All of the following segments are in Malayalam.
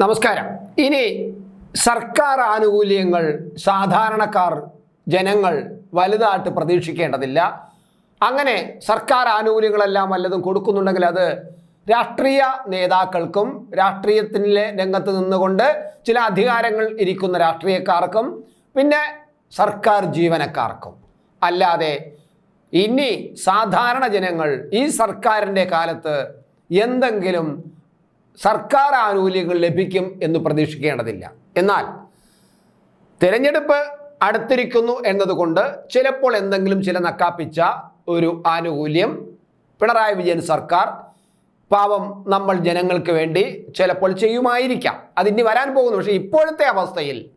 നമസ്കാരം. ഇനി സർക്കാർ ആനുകൂല്യങ്ങൾ സാധാരണക്കാർ ജനങ്ങൾ വലുതായിട്ട് പ്രതീക്ഷിക്കേണ്ടതില്ല. അങ്ങനെ സർക്കാർ ആനുകൂല്യങ്ങളെല്ലാം വല്ലതും കൊടുക്കുന്നുണ്ടെങ്കിൽ അത് രാഷ്ട്രീയ നേതാക്കൾക്കും രാഷ്ട്രീയത്തിലെ രംഗത്ത് നിന്നുകൊണ്ട് ചില അധികാരങ്ങൾ ഇരിക്കുന്ന രാഷ്ട്രീയക്കാർക്കും പിന്നെ സർക്കാർ ജീവനക്കാർക്കും. അല്ലാതെ ഇനി സാധാരണ ജനങ്ങൾ ഈ സർക്കാരിന്റെ കാലത്ത് എന്തെങ്കിലും സർക്കാർ ആനുകൂല്യങ്ങൾ ലഭിക്കും എന്ന് പ്രതീക്ഷിക്കേണ്ടതില്ല. എന്നാൽ തിരഞ്ഞെടുപ്പ് അടുത്തിരിക്കുന്നു എന്നതുകൊണ്ട് ചിലപ്പോൾ എന്തെങ്കിലും ചില നക്കാപ്പിച്ച ഒരു ആനുകൂല്യം പിണറായി വിജയൻ സർക്കാർ പാവം നമ്മൾ ജനങ്ങൾക്ക് വേണ്ടി ചിലപ്പോൾ ചെയ്യുമായിരിക്കാം. അതിനി വരാൻ പോകുന്നു. പക്ഷേ ഇപ്പോഴത്തെ അവസ്ഥയിൽ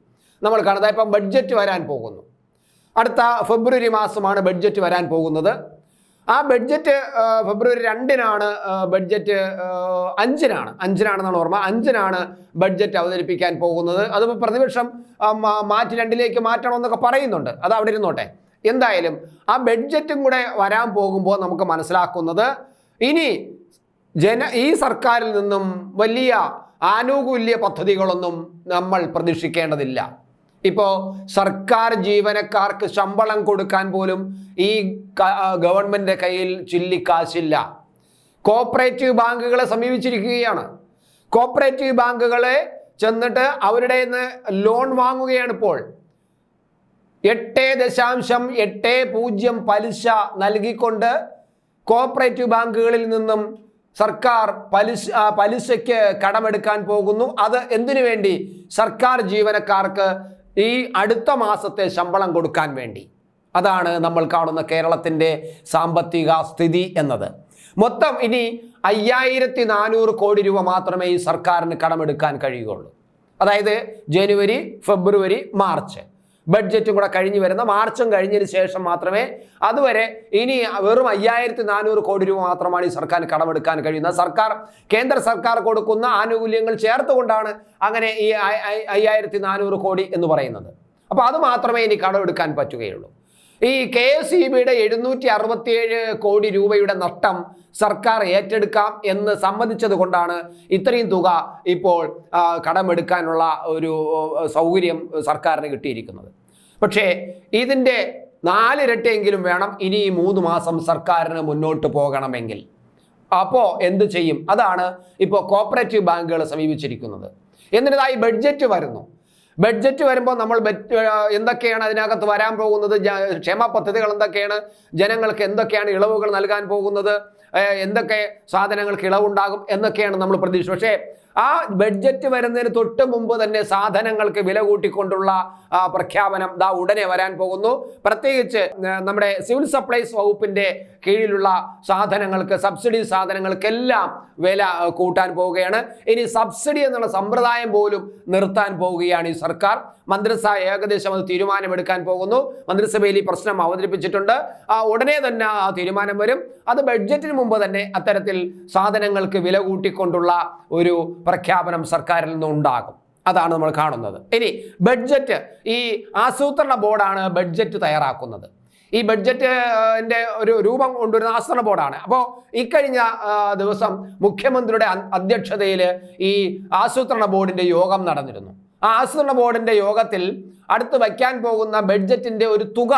നമ്മൾ കാണുന്നത് ഇപ്പം ബഡ്ജറ്റ് വരാൻ പോകുന്നു. അടുത്ത ഫെബ്രുവരി മാസമാണ് ബഡ്ജറ്റ് വരാൻ പോകുന്നത്. ആ ബഡ്ജറ്റ് ഫെബ്രുവരി രണ്ടിനാണ് ബഡ്ജറ്റ് അഞ്ചിനാണ്. അഞ്ചിനാണെന്നാണ് ഓർമ്മ. അഞ്ചിനാണ് ബഡ്ജറ്റ് അവതരിപ്പിക്കാൻ പോകുന്നത്. അതിപ്പോൾ പ്രതിപക്ഷം മാറ്റി രണ്ടിലേക്ക് മാറ്റണമെന്നൊക്കെ പറയുന്നുണ്ട്. അത് അവിടെ ഇരുന്നോട്ടെ. എന്തായാലും ആ ബഡ്ജറ്റും കൂടെ വരാൻ പോകുമ്പോൾ നമുക്ക് മനസ്സിലാക്കുന്നത് ഇനി ജന ഈ സർക്കാരിൽ നിന്നും വലിയ ആനുകൂല്യ പദ്ധതികളൊന്നും നമ്മൾ പ്രതീക്ഷിക്കേണ്ടതില്ല. ഇപ്പോൾ സർക്കാർ ജീവനക്കാർക്ക് ശമ്പളം കൊടുക്കാൻ പോലും ഈ ഗവൺമെന്റ് കയ്യിൽ ചില്ലിക്കാശില്ല. കോപ്പറേറ്റീവ് ബാങ്കുകളെ സമീപിച്ചിരിക്കുകയാണ്. കോപ്പറേറ്റീവ് ബാങ്കുകളെ ചെന്നിട്ട് അവരുടെ നിന്ന് ലോൺ വാങ്ങുകയാണ് ഇപ്പോൾ. എട്ട് ദശാംശം എട്ട് പൂജ്യം പലിശ നൽകിക്കൊണ്ട് കോപ്പറേറ്റീവ് ബാങ്കുകളിൽ നിന്നും സർക്കാർ പലിശ പലിശയ്ക്ക് കടമെടുക്കാൻ പോകുന്നു. അത് എന്തിനു വേണ്ടി? സർക്കാർ ജീവനക്കാർക്ക് ഈ അടുത്ത മാസത്തെ ശമ്പളം കൊടുക്കാൻ വേണ്ടി. അതാണ് നമ്മൾ കാണുന്ന കേരളത്തിന്റെ സാമ്പത്തിക സ്ഥിതി എന്നത്. മൊത്തം ഇനി അയ്യായിരത്തി നാനൂറ് കോടി രൂപ മാത്രമേ ഈ സർക്കാരിന് കടമെടുക്കാൻ കഴിയുകയുള്ളൂ. അതായത് ജനുവരി ഫെബ്രുവരി മാർച്ച്. ബഡ്ജറ്റും കൂടെ കഴിഞ്ഞ് വരുന്ന മാർച്ചും കഴിഞ്ഞതിന് ശേഷം മാത്രമേ അതുവരെ ഇനി വെറും അയ്യായിരത്തി നാനൂറ് കോടി രൂപ മാത്രമാണ് ഈ സർക്കാർ കടമെടുക്കാൻ കഴിയുന്നത്. സർക്കാർ കേന്ദ്ര സർക്കാർ കൊടുക്കുന്ന ആനുകൂല്യങ്ങൾ ചേർത്തുകൊണ്ടാണ് അങ്ങനെ ഈ അയ്യായിരത്തി നാനൂറ് കോടി എന്ന് പറയുന്നത്. അപ്പോൾ അത് മാത്രമേ ഇനി കടമെടുക്കാൻ പറ്റുകയുള്ളൂ. ഈ കെ എസ് ഇ ബിയുടെ എഴുന്നൂറ്റി അറുപത്തിയേഴ് കോടി രൂപയുടെ നഷ്ടം സർക്കാർ ഏറ്റെടുക്കാം എന്ന് സമ്മതിച്ചത് കൊണ്ടാണ് ഇത്രയും തുക ഇപ്പോൾ കടമെടുക്കാനുള്ള ഒരു സൗകര്യം സർക്കാരിന് കിട്ടിയിരിക്കുന്നത്. പക്ഷേ ഇതിന്റെ നാലിരട്ടിയെങ്കിലും വേണം ഇനി ഈ മൂന്ന് മാസം സർക്കാരിന് മുന്നോട്ട് പോകണമെങ്കിൽ. അപ്പോൾ എന്ത് ചെയ്യും? അതാണ് ഇപ്പോൾ കോപ്പറേറ്റീവ് ബാങ്കുകൾ സമീപിച്ചിരിക്കുന്നത്. എന്നിട്ടതായി ബഡ്ജറ്റ് വരുന്നു. ബഡ്ജറ്റ് വരുമ്പോൾ നമ്മൾ എന്തൊക്കെയാണ് അതിനകത്ത് വരാൻ പോകുന്നത്? ക്ഷേമ പദ്ധതികൾ എന്തൊക്കെയാണ്? ജനങ്ങൾക്ക് എന്തൊക്കെയാണ് ഇളവുകൾ നൽകാൻ പോകുന്നത്? എന്തൊക്കെ സാധനങ്ങൾക്ക് ഇളവുണ്ടാകും എന്നൊക്കെയാണ് നമ്മൾ പ്രതീക്ഷ പക്ഷേ ആ ബഡ്ജറ്റ് വരുന്നതിന് തൊട്ട് മുമ്പ് തന്നെ സാധനങ്ങൾക്ക് വില കൂട്ടിക്കൊണ്ടുള്ള പ്രഖ്യാപനം ദാ ഉടനെ വരാൻ പോകുന്നു. പ്രത്യേകിച്ച് നമ്മുടെ സിവിൽ സപ്ലൈസ് വകുപ്പിന്റെ കീഴിലുള്ള സാധനങ്ങൾക്ക് സബ്സിഡി സാധനങ്ങൾക്കെല്ലാം വില കൂട്ടാൻ പോവുകയാണ്. ഇനി സബ്സിഡി എന്നുള്ള സമ്പ്രദായം പോലും നിർത്താൻ പോവുകയാണ് ഈ സർക്കാർ. മന്ത്രിസഭ ഏകദേശം അത് തീരുമാനമെടുക്കാൻ പോകുന്നു. മന്ത്രിസഭയിൽ ഈ പ്രശ്നം അവതരിപ്പിച്ചിട്ടുണ്ട്. ആ ഉടനെ തന്നെ ആ തീരുമാനം വരും. അത് ബഡ്ജറ്റിന് മുമ്പ് തന്നെ അത്തരത്തിൽ സാധനങ്ങൾക്ക് വില കൂട്ടിക്കൊണ്ടുള്ള ഒരു പ്രഖ്യാപനം സർക്കാരിൽ നിന്ന് ഉണ്ടാകും. അതാണ് നമ്മൾ കാണുന്നത്. ഇനി ബഡ്ജറ്റ് ഈ ആസൂത്രണ ബോർഡാണ് ബഡ്ജറ്റ് തയ്യാറാക്കുന്നത്. ഈ ബഡ്ജറ്റിന്റെ ഒരു രൂപം കൊണ്ടുവരുന്ന ആസൂത്രണ ബോർഡാണ്. അപ്പോൾ ഇക്കഴിഞ്ഞ ദിവസം മുഖ്യമന്ത്രിയുടെ അധ്യക്ഷതയിൽ ഈ ആസൂത്രണ ബോർഡിന്റെ യോഗം നടന്നിരുന്നു. ആ ആസൂത്രണ ബോർഡിന്റെ യോഗത്തിൽ അടുത്ത് വയ്ക്കാൻ പോകുന്ന ബഡ്ജറ്റിന്റെ ഒരു തുക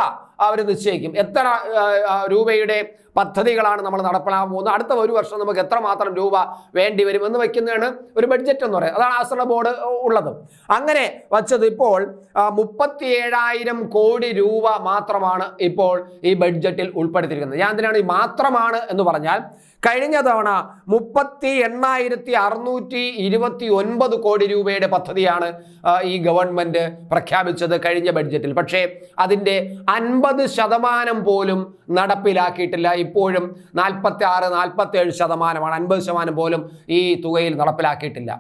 അവർ നിശ്ചയിക്കും. എത്ര രൂപയുടെ പദ്ധതികളാണ് നമ്മൾ നടപ്പിലാകാൻ പോകുന്നത്? അടുത്ത ഒരു വർഷം നമുക്ക് എത്രമാത്രം രൂപ വേണ്ടി വരും എന്ന് വയ്ക്കുന്നതാണ് ഒരു ബഡ്ജറ്റ് എന്ന് പറയുന്നത്. അതാണ് ആസൂത്രണ ബോർഡ് ഉള്ളത്. അങ്ങനെ വച്ചത് ഇപ്പോൾ മുപ്പത്തി ഏഴായിരം കോടി രൂപ മാത്രമാണ് ഇപ്പോൾ ഈ ബഡ്ജറ്റിൽ ഉൾപ്പെടുത്തിയിരിക്കുന്നത്. ഞാൻ എന്തിനാണ് ഈ മാത്രമാണ് എന്ന് പറഞ്ഞാൽ കഴിഞ്ഞ തവണ മുപ്പത്തി എണ്ണായിരത്തി അറുന്നൂറ്റി ഇരുപത്തി ഒൻപത് കോടി രൂപയുടെ പദ്ധതിയാണ് ഈ ഗവൺമെന്റ് പ്രഖ്യാപിച്ചത് കഴിഞ്ഞ ബഡ്ജറ്റിൽ. പക്ഷേ അതിന്റെ അൻപത് ശതമാനം പോലും നടപ്പിലാക്കിയിട്ടില്ല. ഇപ്പോഴും നാൽപ്പത്തി ആറ് നാൽപ്പത്തി ഏഴ് ശതമാനമാണ്. അൻപത് ശതമാനം പോലും ഈ തുകയിൽ നടപ്പിലാക്കിയിട്ടില്ല.